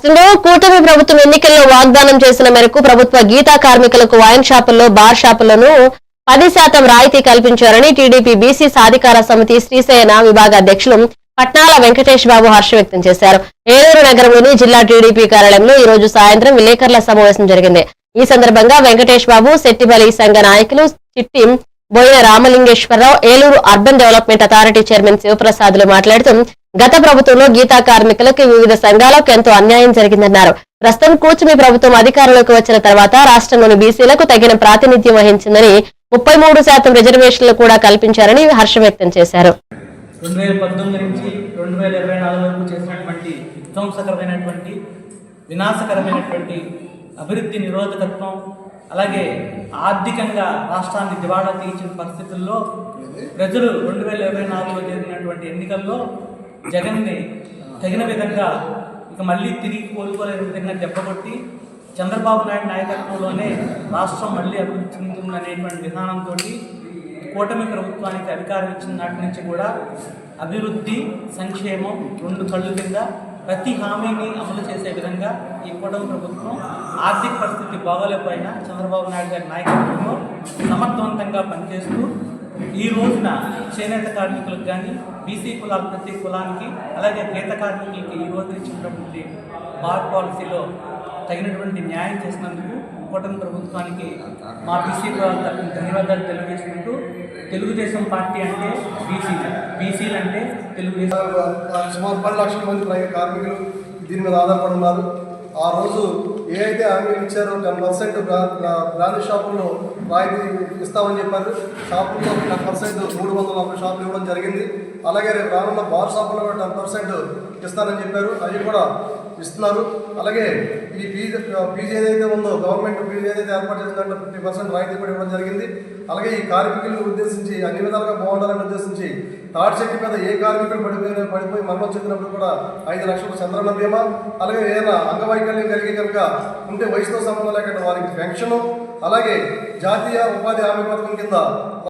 రాష్ట్రంలో కూటమి ప్రభుత్వం ఎన్నికల్లో వాగ్దానం చేసిన మేరకు ప్రభుత్వ గీతా కార్మికులకు వైన్ షాపుల్లో బార్ షాపులను పది శాతం రాయితీ కల్పించారని టీడీపీ బీసీ సాధికార సమితి శ్రీశయన విభాగ అధ్యక్షులు పట్నాల వెంకటేష్ బాబు హర్షం వ్యక్తం చేశారు. ఏలూరు నగరంలోని జిల్లా టీడీపీ కార్యాలయంలో ఈ రోజు సాయంత్రం విలేకరుల సమావేశం జరిగింది. ఈ సందర్భంగా వెంకటేష్ బాబు శెట్టిబలి సంఘ నాయకులు Chitti Boina Ramalingeswara Rao Eluru urban development authority chairman శివప్రసాద్లు మాట్లాడుతూ గత ప్రభుత్వంలో గీతా కార్మికులకు వివిధ సంఘాలకు ఎంతో అన్యాయం జరిగిందన్నారు. ప్రస్తుతం కూర్చుమి ప్రభుత్వం అధికారంలోకి వచ్చిన తర్వాత రాష్ట్రంలోని బీసీలకు తగిన ప్రాతినిధ్యం వహించిందని ముప్పై మూడు శాతం రిజర్వేషన్లు కూడా కల్పించారని హర్షం వ్యక్తం చేశారు. రెండు వేల పంతొమ్మిది నుంచి రెండు వేల ఇరవై నాలుగు వరకు చేసినటువంటి విధ్వంసకరమైనటువంటి వినాశకరమైనటువంటి అభివృద్ధి నిరోధకత్వం అలాగే ఆర్థికంగా రాష్ట్రాన్ని దివాళా తీయించిన పరిస్థితుల్లో ప్రజలు రెండు వేల ఇరవై నాలుగులో జరిగినటువంటి ఎన్నికల్లో జగన్ని తగిన విధంగా ఇక మళ్ళీ తిరిగి కోలుకోలేని విధంగా దెబ్బకొట్టి చంద్రబాబు నాయుడు నాయకత్వంలోనే రాష్ట్రం మళ్ళీ అభివృద్ధి చెందుతుందనేటువంటి విధానంతో కూటమి ప్రభుత్వానికి అధికారం ఇచ్చిన నాటి నుంచి కూడా అభివృద్ధి సంక్షేమం రెండు కళ్ళు కింద ప్రతి హామీని అమలు చేసే విధంగా ఈ కూటమి ప్రభుత్వం ఆర్థిక పరిస్థితి బాగోలేకపోయినా చంద్రబాబు నాయుడు గారి నాయకత్వంలో సమర్థవంతంగా పనిచేస్తూ ఈ రోజున చేనేత కార్మికులకు కానీ బీసీ కులాల ప్రతి కులానికి అలాగే గీత కార్మికులకి ఈ రోజు ఇచ్చినటువంటి బార్ పాలసీలో తగినటువంటి న్యాయం చేసినందుకు కూటమి ప్రభుత్వానికి మా బీసీ కులాల తరఫున ధన్యవాదాలు తెలియజేసుకుంటూ తెలుగుదేశం పార్టీ అంటే బీసీలు బీసీలు అంటే తెలుగుదేశం. సుమారు పది లక్షల మంది కార్మికులు దీని మీద ఆధారపడి ఉన్నారు. ఆ రోజు ఏ అయితే హామీలు ఇచ్చారో టెన్ పర్సెంట్ బ్రాండ్ షాపుల్లో రాయితీ ఇస్తామని చెప్పారు. షాపుల్లో టెన్ పర్సెంట్ మూడు వందల నలభై షాపులు ఇవ్వడం జరిగింది. అలాగే రేపు రానున్న బార్ షాపుల్లో కూడా టెన్ పర్సెంట్ ఇస్తానని చెప్పారు. అవి కూడా ఇస్తున్నారు. అలాగే ఈ ఫీజు ఫీజు ఏదైతే ఉందో గవర్నమెంట్ ఫీజు ఏదైతే ఏర్పాటు చేసిందంటే ఫిఫ్టీ పర్సెంట్ రాయితీ కూడా ఇవ్వడం జరిగింది. అలాగే ఈ కార్మికులను ఉద్దేశించి అన్ని విధాలుగా బాగుండాలని ఉద్దేశించి తాటి చెట్టు మీద ఏ కార్మికులు పడిపోయిన పడిపోయి మరణం చెందినప్పుడు కూడా ఐదు లక్షల చంద్రన్న బీమా అలాగే ఏదైనా అంగవైకల్యం కలిగి కనుక ఉంటే వయసుతో సంబంధం లేకుండా వారికి పెన్షన్ అలాగే జాతీయ ఉపాధి హామీ పథకం కింద